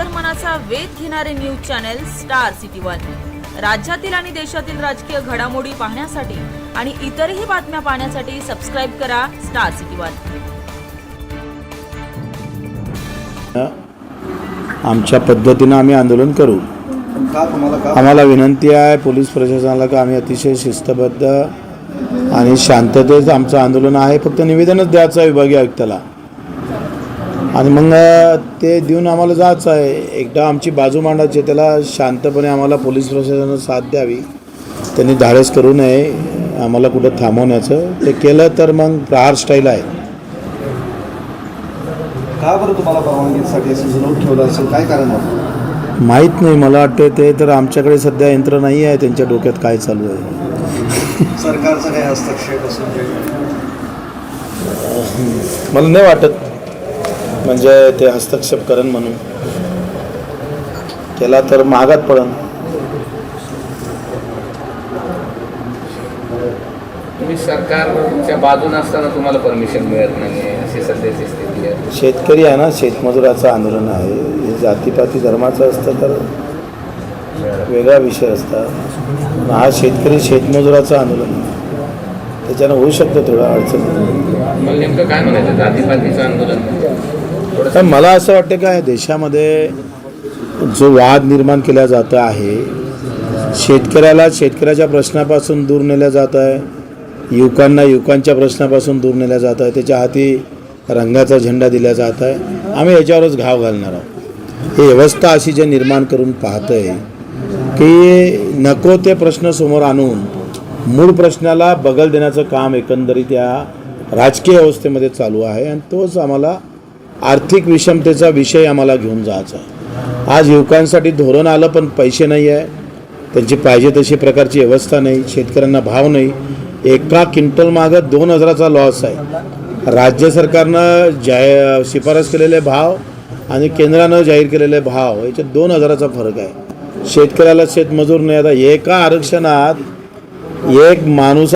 अंतर्मनाचा वेध घेणारे news channel star city one. राज्यातील आणि देशातील राजकीय घडामोडी पाहण्यासाठी आणि इतरही बातम्या पाहण्यासाठी सबस्क्राईब करा स्टार सिटी वन. आमच्या पद्धतीनं आम्ही आंदोलन करू. का तुम्हाला का? आम्हाला विनंती आहे पोलीस प्रशासनाला का आम्ही अतिशय शिस्तबद्ध आणि शांततेत आमचं आंदोलन आहे फक्त निवेदनच द्यायचं विभागीय आयुक्ताला. आणि मग ते देऊन आम्हाला जायचं आहे. एकदा आमची बाजू मांडायची त्याला शांतपणे आम्हाला पोलीस प्रशासनानं साथ द्यावी. त्यांनी धाडस करू नये आम्हाला कुठं थांबवण्याचं. ते केलं तर मग प्रहार स्टाईल आहे. का बरं तुम्हाला परवानगीसाठी असं ठेवलं असेल? काय कारण आहे? माहीत नाही मला वाटतं ते तर आमच्याकडे सध्या यंत्र नाही आहे त्यांच्या डोक्यात काय चालू आहे. सरकारचा काही हस्तक्षेप असेल काही मला नाही वाटत. म्हणजे ते हस्तक्षेप करण म्हणून. केला तर महागात पडन. तुम्ही सरकारच्या बाजून असताना तुम्हाला परमिशन मिळत नाही अशी सध्याची स्थिती आहे. शेतकरी आहे ना शेतमजुराचं आंदोलन आहे. हे जातीपाती धर्माचं असतं तर वेगळा विषय असता. पण हा शेतकरी शेतमजुराचं आंदोलन. आहे. त्याच्यानं होऊ शकतं थोडं अडचण. मला नेमकं काय म्हणायचं? जातीपातीचं आंदोलन. पण तर मला असं वाटतं का या देशामध्ये जो वाद निर्माण केला जात आहे शेतकऱ्याला शेतकऱ्याच्या प्रश्नापासून दूर नेल्या जात आहे युवकांना युवकांच्या प्रश्नापासून दूर नेल्या जात आहे त्याच्या हाती रंगाचा झेंडा दिला जात आहे. आम्ही याच्यावरच घाव घालणार आहोत. ही व्यवस्था अशी जे निर्माण करून पाहत आहे की नको ते प्रश्न समोर आणून मूळ प्रश्नाला बगल देण्याचं काम एकंदरीत या राजकीय अवस्थेमध्ये चालू आहे आणि तोच आम्हाला आर्थिक विषमतेचा विषय आम्हाला घेऊन जायचा आहे. आज युवकांसाठी धोरण आलं पण पैसे नाही आहे. त्यांची पाहिजे तशी प्रकारची व्यवस्था नाही शेतकऱ्यांना भाव नाही. एका क्विंटल मागं दोन हजाराचा लॉस आहे. राज्य सरकारनं जाय शिफारस केलेले भाव आणि केंद्रानं जाहीर केलेले भाव याच्यात दोन हजाराचा फरक आहे. शेतकऱ्याला शेतमजूर नाही. आता एका आरक्षणात एक माणूस